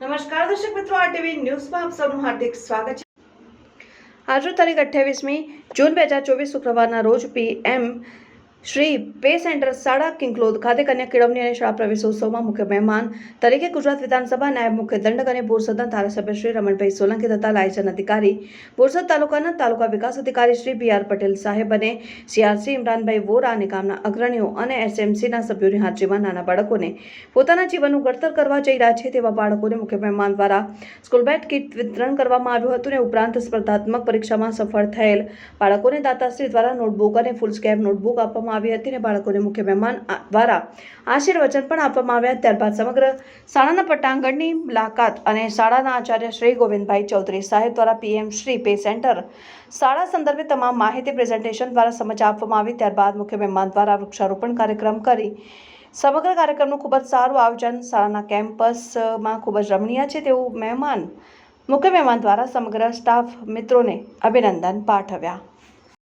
નમસ્કાર, દર્શક મિત્રો આરટીવી ન્યૂઝમાં આપ સૌનું હાર્દિક સ્વાગત છે. આજનો તારીખ અઠ્યાવીસમી જૂન બે હજાર ચોવીસ શુક્રવારના રોજ પીએમ શ્રી પે સેન્ટર શાળા કિંકલોદ ખાતે કન્યા કેળવણી અને શાળા પ્રવેશોત્સવમાં મુખ્ય મહેમાન તરીકે ગુજરાત વિધાનસભા નાયબ મુખ્ય દંડક અને બોરસદના ધારાસભ્ય શ્રી રમણભાઈ સોલંકી તથા લાયસન અધિકારી બોરસદ તાલુકાના તાલુકા વિકાસ અધિકારી શ્રી બી આર પટેલ સાહેબ અને સીઆરસી ઇમરાનભાઈ વોરા અને ગામના અગ્રણીઓ અને એસએમસીના સભ્યોની હાજરીમાં નાના બાળકોને પોતાના જીવનનું ઘડતર કરવા જઈ રહ્યા છે તેવા બાળકોને મુખ્ય મહેમાન દ્વારા સ્કૂલ બેટ કીટ વિતરણ કરવામાં આવ્યું હતું અને ઉપરાંત સ્પર્ધાત્મક પરીક્ષામાં સફળ થયેલ બાળકોને દાતાશ્રી દ્વારા નોટબુક અને ફૂલ સ્કેપ નોટબુક આપવામાં આવી હતી અને બાળકોને મુખ્ય મહેમાન દ્વારા આશીર્વચન પણ આપવામાં આવ્યા. ત્યારબાદ સમગ્ર શાળાના પટાંગણની મુલાકાત અને શાળાના આચાર્ય શ્રી ગોવિંદભાઈ ચૌધરી સાહેબ દ્વારા પીએમ શ્રી પે સેન્ટર શાળા સંદર્ભે તમામ માહિતી પ્રેઝન્ટેશન દ્વારા સમજ આપવામાં આવી. ત્યારબાદ મુખ્ય મહેમાન દ્વારા વૃક્ષારોપણ કાર્યક્રમ કરી. સમગ્ર કાર્યક્રમનું ખૂબ જ સારું આયોજન શાળાના કેમ્પસમાં ખૂબ જ રમણીય છે તેવું મહેમાન, મુખ્ય મહેમાન દ્વારા સમગ્ર સ્ટાફ મિત્રોને અભિનંદન પાઠવ્યા.